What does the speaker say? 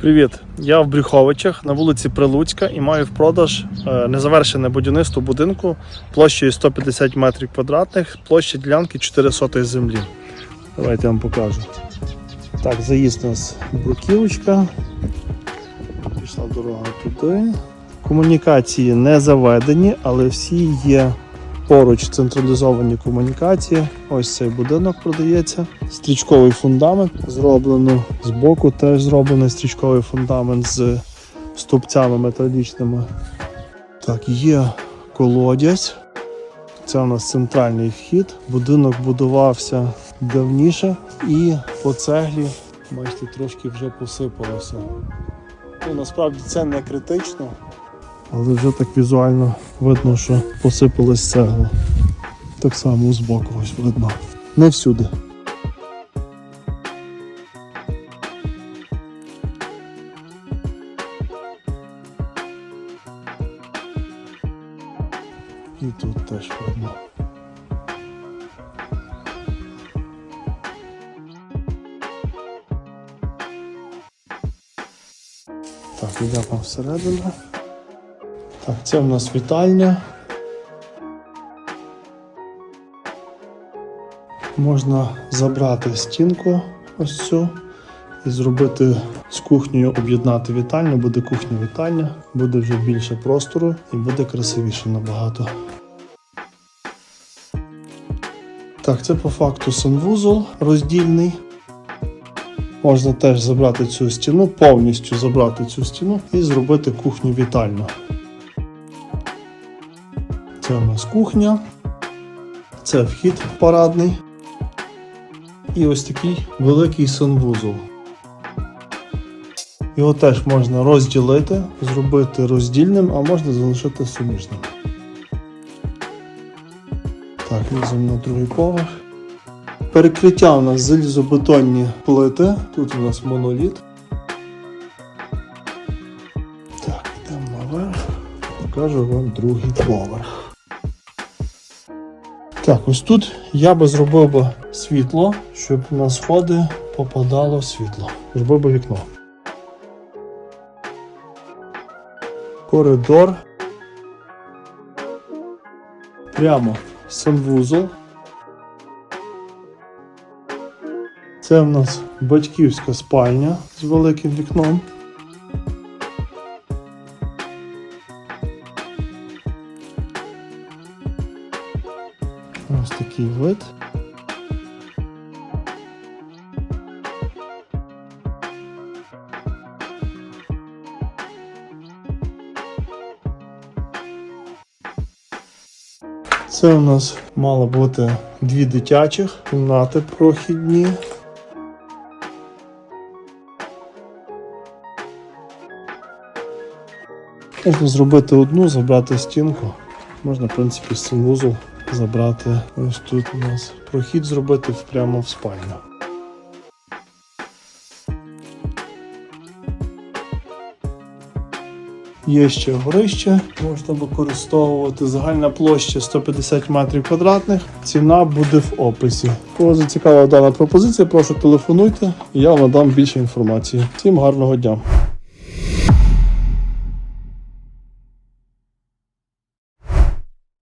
Привіт! Я в Брюховичах на вулиці Прилуцька і маю в продаж е, незавершене будівництво будинку площею 150 метрів квадратних, площа ділянки 4 сотих землі. Давайте я вам покажу. Так, заїзд у нас бруківочка. Пішла дорога туди. Комунікації не заведені, але всі є поруч централізовані комунікації. Ось цей будинок продається. Стрічковий фундамент зроблено з боку, теж зроблений стрічковий фундамент з стовпцями металічними. Так, є колодязь. Це у нас центральний вхід. Будинок будувався давніше і по цеглі, бачите, трошки вже посипалося. Ну, насправді це не критично, але вже так візуально видно, що посипалась цегла. Так само з боку ось видно. Не всюди. І тут теж видно. Так, йдемо всередину. Так, це в нас вітальня. Можна забрати стінку ось цю і зробити з кухнею, об'єднати вітальню. Буде кухня-вітальня, буде вже більше простору і буде красивіше набагато. Так, це по факту санвузол роздільний. Можна теж забрати цю стіну, повністю забрати цю стіну і зробити кухню-вітальню. Це у нас кухня, це вхід парадний. І ось такий великий санвузол. Його теж можна розділити, зробити роздільним, а можна залишити суміжним. Так, ліземо на другий поверх. Перекриття у нас залізобетонні плити. Тут у нас моноліт. Так, йдемо наверх. Покажу вам другий поверх. Так, ось тут я би зробив би світло, щоб на сходи попадало світло. Зробив би вікно. Коридор. Прямо санвузол. Це в нас батьківська спальня з великим вікном. Ось такий вид. Це у нас мало бути дві дитячих кімнати прохідні. Можна зробити одну, забрати стінку. Можна, в принципі, санвузол забрати. Ось тут у нас прохід зробити прямо в спальню. Є ще горище, можна використовувати загальна площа 150 метрів квадратних. Ціна буде в описі. Кого зацікавила дана пропозиція, прошу телефонуйте, я вам надам більше інформації. Всім гарного дня!